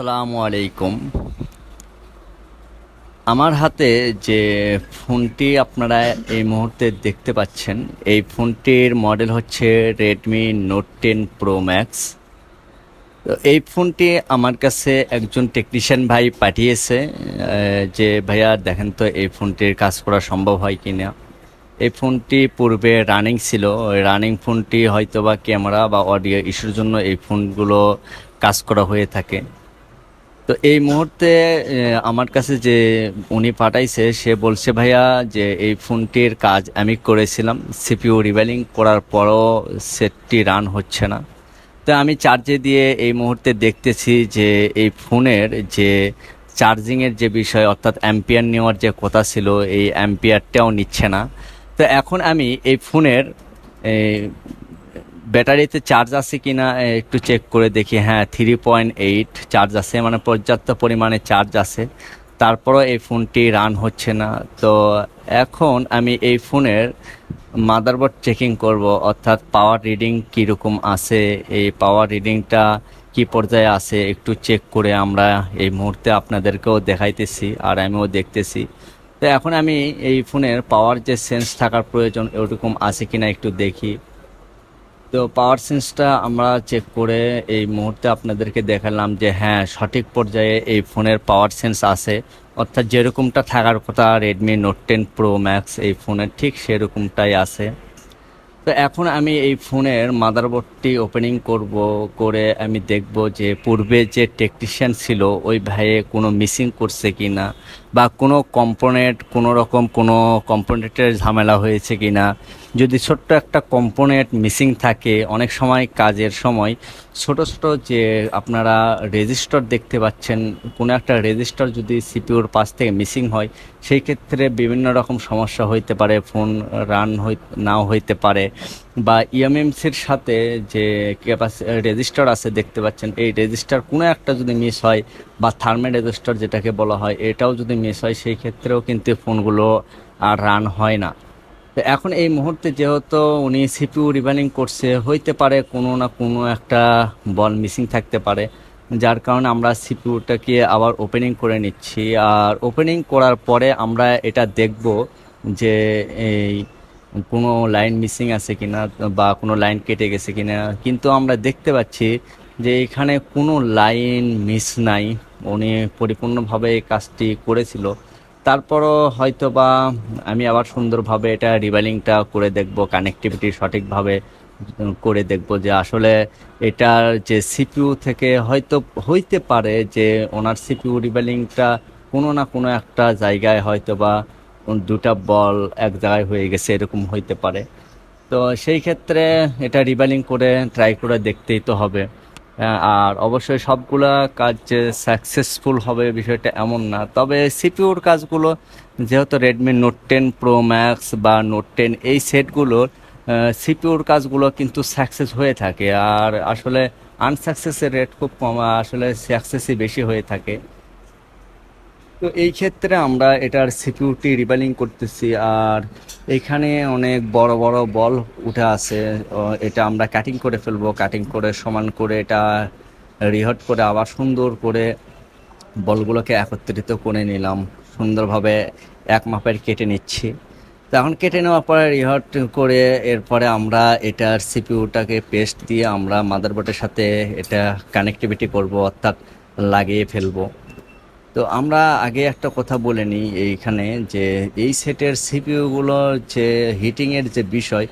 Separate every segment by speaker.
Speaker 1: আসসালামু আলাইকুম। আমার হাতে যে ফোনটি আপনারা এই মুহূর্তে দেখতে পাচ্ছেন, এই ফোনটির মডেল হচ্ছে Redmi Note ten Pro Max তো এই ফোনটি আমার কাছে একজন টেকনিশিয়ান ভাই পাঠিয়েছে যে, ভাইয়া, দেখেন তো এই ফোনটির কাজ করা সম্ভব হয় কি না এই ফোনটি পূর্বে রানিং ছিল। রানিং ফোনটি হয়তো বা ক্যামেরা বা অডিও ইস্যুর জন্য এই ফোনগুলো কাজ করা হয়ে থাকে। তো এই মুহূর্তে আমার কাছে যে উনি পাঠাইছে, সে বলছে, ভাইয়া, যে এই ফোনটির কাজ আমি করেছিলাম। সিপিউ রিভেলিং করার পরও সেটটি রান হচ্ছে না। তো আমি চার্জে দিয়ে এই মুহূর্তে দেখতেছি যে এই ফোনের যে চার্জিংয়ের যে বিষয়, অর্থাৎ অ্যাম্পিয়ার নেওয়ার যে কথা ছিল, এই অ্যাম্পিয়ারটাও নিচ্ছে না। তো এখন আমি এই ফোনের ব্যাটারিতে চার্জ আছে কি না একটু চেক করে দেখি। হ্যাঁ থ্রি পয়েন্ট এইট চার্জ আছে মানে পর্যাপ্ত পরিমাণে চার্জ আছে। তারপরও এই ফোনটি রান হচ্ছে না। তো এখন আমি এই ফোনের মাদারবোর্ড চেকিং করব, অর্থাৎ পাওয়ার রিডিং কীরকম আছে, এই পাওয়ার রিডিংটা কি পর্যায়ে আছে, একটু চেক করে আমরা এই মুহূর্তে আপনাদেরকেও দেখাইতেছি আর আমিও দেখতেছি। তো এখন আমি এই ফোনের পাওয়ার যে সেন্স থাকার প্রয়োজন, এরকম আছে কিনা একটু দেখি। তো পাওয়ার সেন্সটা আমরা চেক করে এই মুহূর্তে আপনাদেরকে দেখালাম যে হ্যাঁ সঠিক পর্যায়ে এই ফোনের পাওয়ার সেন্স আছে। অর্থাৎ যেরকমটা থাকার কথা Redmi Note ten Pro Max এই ফোনের ঠিক সেরকমটাই আছে। তো এখন আমি এই ফোনের মাদারবোর্ডটি ওপেনিং করব, করে আমি দেখব যে পূর্বে যে টেকনিশিয়ান ছিল, ওই ভাইয়ে কোনো মিসিং করছে কি না বা কোনো কম্পোনেন্ট কোনো রকম কোনো কম্পোনেন্টের ঝামেলা হয়েছে কি না যদি ছোট্ট একটা কম্পোনেন্ট মিসিং থাকে, অনেক সময়, কাজের সময়, ছোট ছোট যে আপনারা রেজিস্টার দেখতে পাচ্ছেন, কোনো একটা রেজিস্টার যদি সিপিউর পাশ থেকে মিসিং হয়, সেই ক্ষেত্রে বিভিন্ন রকম সমস্যা হইতে পারে ফোন রান হই, নাও হইতে পারে। বা ইএমএমসির সাথে যে ক্যাপাসি রেজিস্টার আছে, দেখতে পাচ্ছেন, এই রেজিস্টার কোনো একটা যদি মিস হয়, বা থার্মে রেজিস্টার যেটাকে বলা হয়, এটাও যদি মিস হয়, সেই ক্ষেত্রেও কিন্তু ফোনগুলো আর রান হয় না। তো এখন এই মুহূর্তে যেহেতু উনি সিপিউ রিবানিং করছে, হইতে পারে কোনো না কোনো একটা বল মিসিং থাকতে পারে। যার কারণে আমরা সিপিউটাকে আবার ওপেনিং করে নিচ্ছি। আর ওপেনিং করার পরে আমরা এটা দেখব যে এই কোনো লাইন মিসিং আছে কিনা বা কোনো লাইন কেটে গেছে কিনা, কিন্তু আমরা দেখতে পাচ্ছি যে এখানে কোনো লাইন মিস নাই। উনি পরিপূর্ণভাবে কাজটি করেছিল। তারপরও হয়তো বা আমি আবার সুন্দরভাবে এটা রিভালিংটা করে দেখব কানেক্টিভিটি সঠিকভাবে করে দেখব যে আসলে এটার যে সিপিইউ থেকে হয়তো হইতে পারে যে ওনার সিপিইউ রিভালিংটা কোনো না কোনো একটা জায়গায় হয়তো বা দুটা বল এক জায়গায় হয়ে গেছে, এরকম হইতে পারে। তো সেই ক্ষেত্রে এটা রিভালিং করে ট্রাই করে দেখতেই তো হবে। আর অবশ্যই সবগুলা কাজ যে সাকসেসফুল হবে বিষয়টা এমন না। তবে সিপিউর কাজগুলো, যেহেতু Redmi Note ten Pro Max বা নোট টেন এই সেটগুলোর সিপিউর কাজগুলো কিন্তু সাকসেস হয়ে থাকে। আর আসলে আনসাকসেসের রেট খুব কম আসলে সাকসেসই বেশি হয়ে থাকে। তো এই ক্ষেত্রে আমরা এটার সিকিউরিটি রিবেলিং করতেছি আর এখানে অনেক বড় বড় বল উঠে আছে। এটা আমরা কাটিং করে ফেলব কাটিং করে সমান করে এটা রিহট করে আবার সুন্দর করে বলগুলোকে একত্রিত করে নিলাম। সুন্দরভাবে এক মাপের কেটে নিচ্ছি। তো এখন কেটে নেওয়ার পরে রিহট করে এরপরে আমরা এটার সিপিউটাকে পেস্ট দিয়ে আমরা মাদারবোর্ডের সাথে এটা কানেক্টিভিটি করব, অর্থাৎ লাগিয়ে ফেলব। তো আমরা আগে একটা কথা বলে নিই এইখানে যে এই সেটের সিপিইউগুলোর যে হিটিংয়ের যে বিষয়,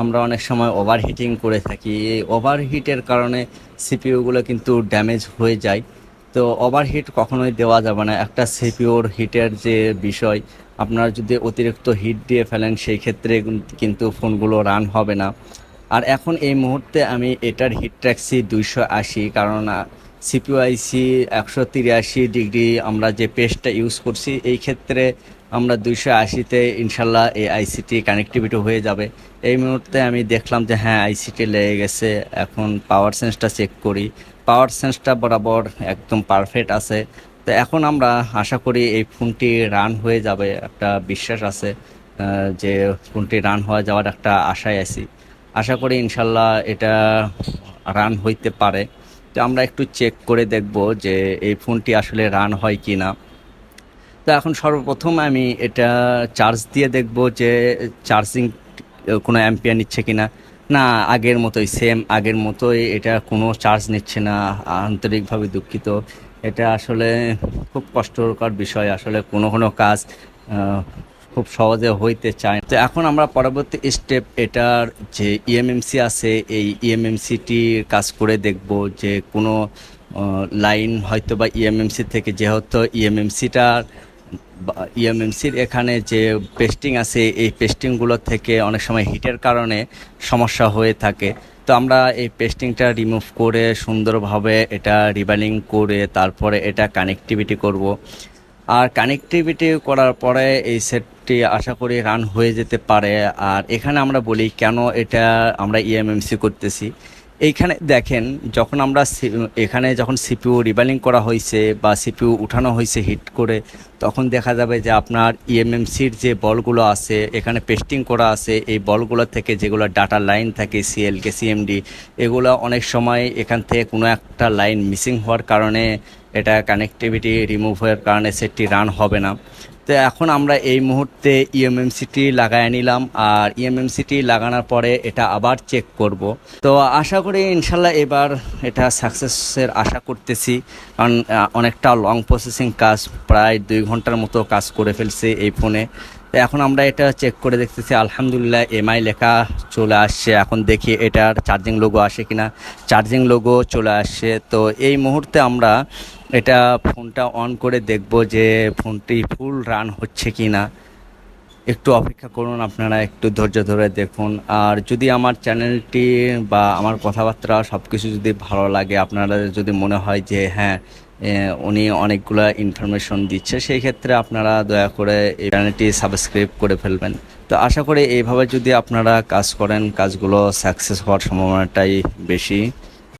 Speaker 1: আমরা অনেক সময় ওভার হিটিং করে থাকি। এই ওভার হিটের কারণে সিপিইউগুলো কিন্তু ড্যামেজ হয়ে যায়। তো ওভারহিট কখনোই দেওয়া যাবে না। একটা সিপিওর হিটের যে বিষয়, আপনারা যদি অতিরিক্ত হিট দিয়ে ফেলেন, সেই ক্ষেত্রে কিন্তু ফোনগুলো রান হবে না। আর এখন এই মুহূর্তে আমি এটার হিট ট্যাক্সি দুইশো আশি, কারণ সিপিআইসি একশো তিরাশি ডিগ্রি আমরা যে পেস্টটা ইউজ করছি, এই ক্ষেত্রে আমরা দুইশো আশিতে ইনশাল্লাহ এই আইসিটি কানেক্টিভিটি হয়ে যাবে। এই মুহূর্তে আমি দেখলাম যে হ্যাঁ আইসিটি লেগে গেছে। এখন পাওয়ার সেন্সটা চেক করি। পাওয়ার সেন্সটা বরাবর একদম পারফেক্ট আছে। তো এখন আমরা আশা করি এই ফোনটি রান হয়ে যাবে। একটা বিশ্বাস আছে যে ফোনটি রান হয়ে যাওয়ার একটা আশায় আছি। আশা করি ইনশাল্লাহ এটা রান হইতে পারে। তো আমরা একটু চেক করে দেখব যে এই ফোনটি আসলে রান হয় কি না তো এখন সর্বপ্রথম আমি এটা চার্জ দিয়ে দেখব যে চার্জিং কোনো অ্যাম্পিয়ার নিচ্ছে কি না না আগের মতোই সেম আগের মতোই এটা কোনো চার্জ নিচ্ছে না, আন্তরিকভাবে দুঃখিত। এটা আসলে খুব কষ্টকর বিষয়, আসলে কোনো কোনো কাজ খুব সহজে হইতে চায় তো এখন আমরা পরবর্তী স্টেপ এটার যে ইএমএমসি আছে, এই ইএমএমসিটির কাজ করে দেখব যে কোনো লাইন হয়তো বা ইএমএমসি থেকে যেহেতু ইএমএমসিটার ইএমএমসির এখানে যে পেস্টিং আছে, এই পেস্টিংগুলো থেকে অনেক সময় হিটের কারণে সমস্যা হয়ে থাকে। তো আমরা এই পেস্টিংটা রিমুভ করে সুন্দরভাবে এটা রিবালিং করে তারপরে এটা কানেক্টিভিটি করব। আর কানেক্টিভিটি করার পরে এই সেটটি আশা করি রান হয়ে যেতে পারে। আর এখানে আমরা বলি, কেন এটা আমরা ইএমএমসি করতেছি? এইখানে দেখেন, যখন আমরা এখানে যখন সিপিউ রিবালিং করা হয়েছে বা সিপিউ উঠানো হয়েছে হিট করে, তখন দেখা যাবে যে আপনার ইএমএমসির যে বলগুলো আছে, এখানে পেস্টিং করা আছে, এই বলগুলো থেকে যেগুলো ডাটা লাইন থাকে সিএলকে সিএমডি এগুলো অনেক সময় এখান থেকে কোনো একটা লাইন মিসিং হওয়ার কারণে এটা কানেকটিভিটি রিমুভ হওয়ার কারণে সেটটি রান হবে না। তো এখন আমরা এই মুহূর্তে ইএমএমসিটি লাগায় নিলাম আর ইএমএমসিটি লাগানোর পরে এটা আবার চেক করব। তো আশা করি ইনশাল্লাহ এবার এটা সাকসেসের আশা করতেছি, কারণ অনেকটা লং প্রসেসিং কাজ, প্রায় দুই ঘণ্টার মতো কাজ করে ফেলছে এই ফোনে তো এখন আমরা এটা চেক করে দেখতেছি, আলহামদুলিল্লাহ এমআই লেখা চলে আসছে। এখন দেখি এটার চার্জিং লোগো আসে কিনা। চার্জিং লোগো চলে আসছে। তো এই মুহূর্তে আমরা এটা ফোনটা অন করে দেখব যে ফোনটি ফুল রান হচ্ছে কি না একটু অপেক্ষা করুন, আপনারা একটু ধৈর্য ধরে দেখুন। আর যদি আমার চ্যানেলটি বা আমার কথাবার্তা সব কিছু যদি ভালো লাগে, আপনারা যদি মনে হয় যে হ্যাঁ উনি অনেকগুলো ইনফরমেশন দিচ্ছে, সেই ক্ষেত্রে আপনারা দয়া করে এই চ্যানেলটি সাবস্ক্রাইব করে ফেলবেন। তো আশা করি এইভাবে যদি আপনারা কাজ করেন, কাজগুলো সাকসেস হওয়ার সম্ভাবনাটাই বেশি।